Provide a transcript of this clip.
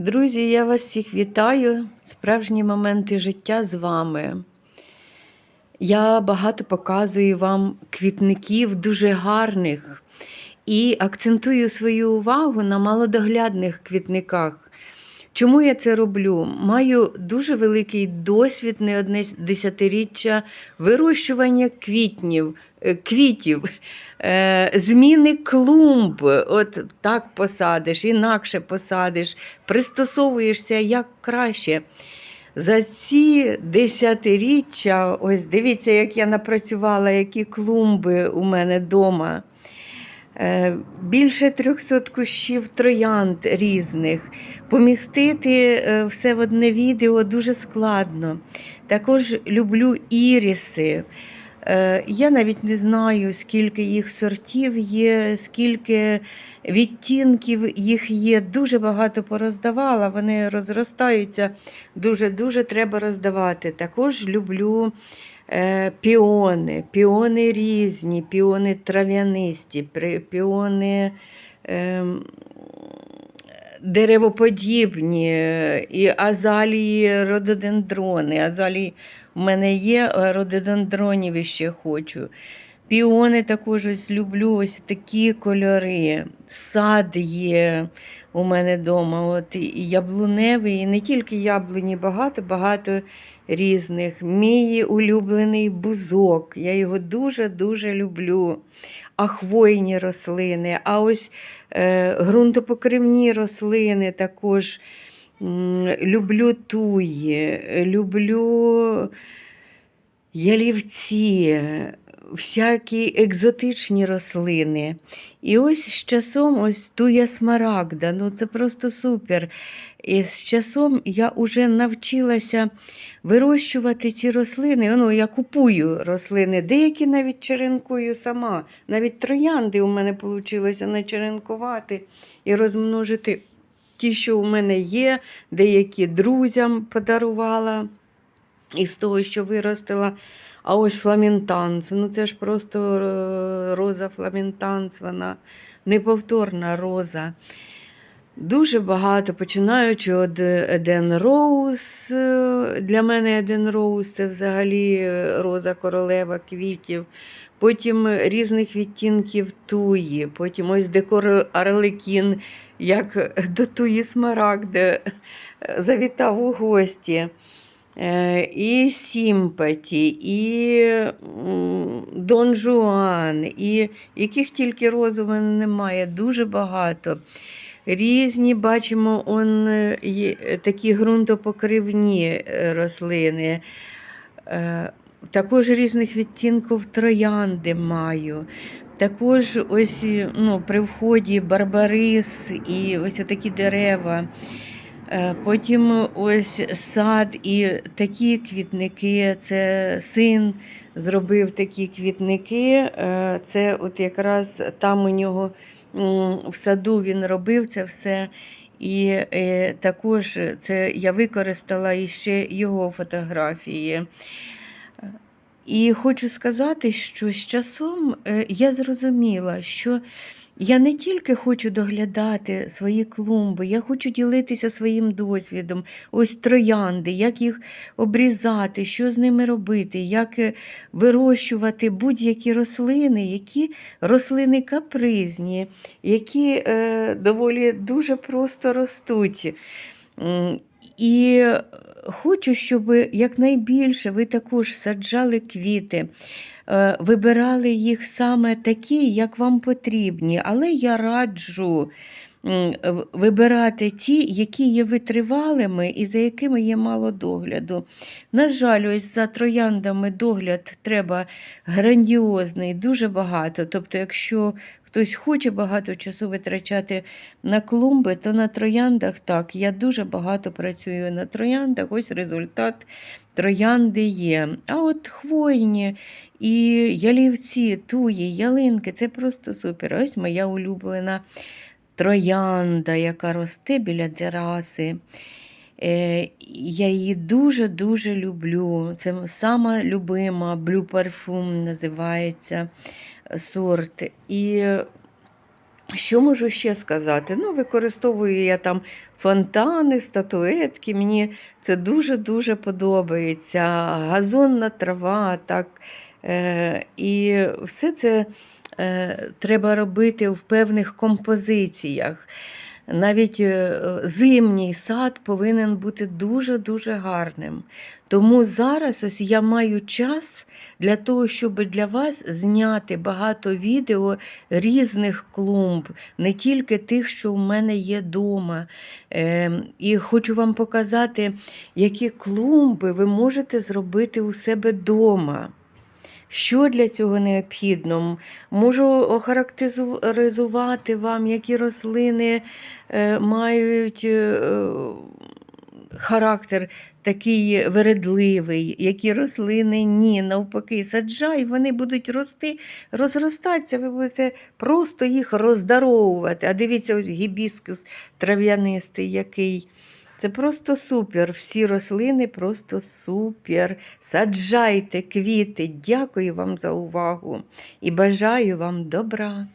Друзі, я вас всіх вітаю. Справжні моменти життя з вами. Я багато показую вам квітників дуже гарних і акцентую свою увагу на малодоглядних квітниках. Чому я це роблю? Маю дуже великий досвід, не одне десятиріччя вирощування квітнів, е, квітів, е, зміни клумб. От так посадиш, інакше посадиш, пристосовуєшся як краще. За ці десятиріччя, ось дивіться, як я напрацювала, які клумби у мене вдома. Е, Більше 300 кущів троянд різних. Помістити е, все в одне відео дуже складно. Також люблю іріси. Е, Я навіть не знаю, скільки їх сортів є, скільки відтінків їх є. Дуже багато пороздавала, вони розростаються. Дуже-дуже треба роздавати. Також люблю піони, піони різні, піони трав'янисті, піони. ем, Деревоподібні, е, і азалії, рододендрони. Азалії в мене є, рододендронів іще хочу. Піони також ось люблю, ось такі кольори. Сад є у мене вдома. От і яблуневий, і не тільки яблуні, багато, багато різних. Мій улюблений бузок. Я його дуже-дуже люблю. А хвойні рослини, а ось е, ґрунтопокривні рослини також люблю туї, люблю ялівці, всякі екзотичні рослини. І ось з часом ось туя смарагда, ну це просто супер. І з часом я вже навчилася вирощувати ці рослини. Ну, я купую рослини, деякі навіть черенкую сама. Навіть троянди у мене вийшло начеренкувати і розмножити ті, що у мене є, деякі друзям подарувала із того, що виростила. А ось фламінтанс, ну це ж просто е, роза фламінтанс, вона неповторна роза. Дуже багато, починаючи від Еден Роуз. е, Для мене Еден Роуз це взагалі е, роза королева квітів. Потім різних відтінків туї, потім ось декор Арлекін, як до туї Смарагди завітав у гості. Е, І Сімпаті, і Дон Жуан, і яких тільки роз у мене немає, дуже багато. Різні бачимо он, е, такі ґрунтопокривні е, рослини. Також різних відтінків троянди маю. Також ось ну, при вході барбарис і ось такі дерева. Е, Потім ось сад і такі квітники. Це син зробив такі квітники. Е, Це от якраз там у нього в саду він робив це все. І е, також це я використала іще його фотографії. І хочу сказати, що з часом е, я зрозуміла, що я не тільки хочу доглядати свої клумби, я хочу ділитися своїм досвідом, ось троянди, як їх обрізати, що з ними робити, як е, вирощувати будь-які рослини, які рослини капризні, які е, доволі дуже просто ростуть. І хочу, щоб якнайбільше ви також саджали квіти, е, вибирали їх саме такі, як вам потрібні. Але я раджу вибирати ті, які є витривалими і за якими є мало догляду. На жаль, ось за трояндами догляд треба грандіозний, дуже багато. Тобто, якщо хтось хоче багато часу витрачати на клумби, то на трояндах так. Я дуже багато працюю на трояндах. Ось результат троянди є. А от хвойні і ялівці, туї, ялинки це просто супер. Ось моя улюблена троянда, яка росте біля тераси. Е, Я її дуже-дуже люблю. Це сама любима Blue Parfum називається е, сорт. І Що можу ще сказати? Ну, використовую я там фонтани, статуетки. Мені це дуже-дуже подобається. Газонна трава, так. Е, і все це треба робити в певних композиціях. Навіть е, зимній сад повинен бути дуже-дуже гарним. Тому зараз ось я маю час для того, щоб для вас зняти багато відео різних клумб, не тільки тих, що в мене є вдома. Е, і хочу вам показати, які клумби ви можете зробити у себе вдома. Що для цього необхідно? Можу охарактеризувати вам, які рослини е, мають е, характер такий вередливий, які рослини ні, навпаки, саджай, вони будуть рости, розростатися, ви будете просто їх роздаровувати. А дивіться, ось гібіскус трав'янистий який. Це просто супер. Всі рослини просто супер. Саджайте квіти. Дякую вам за увагу і бажаю вам добра.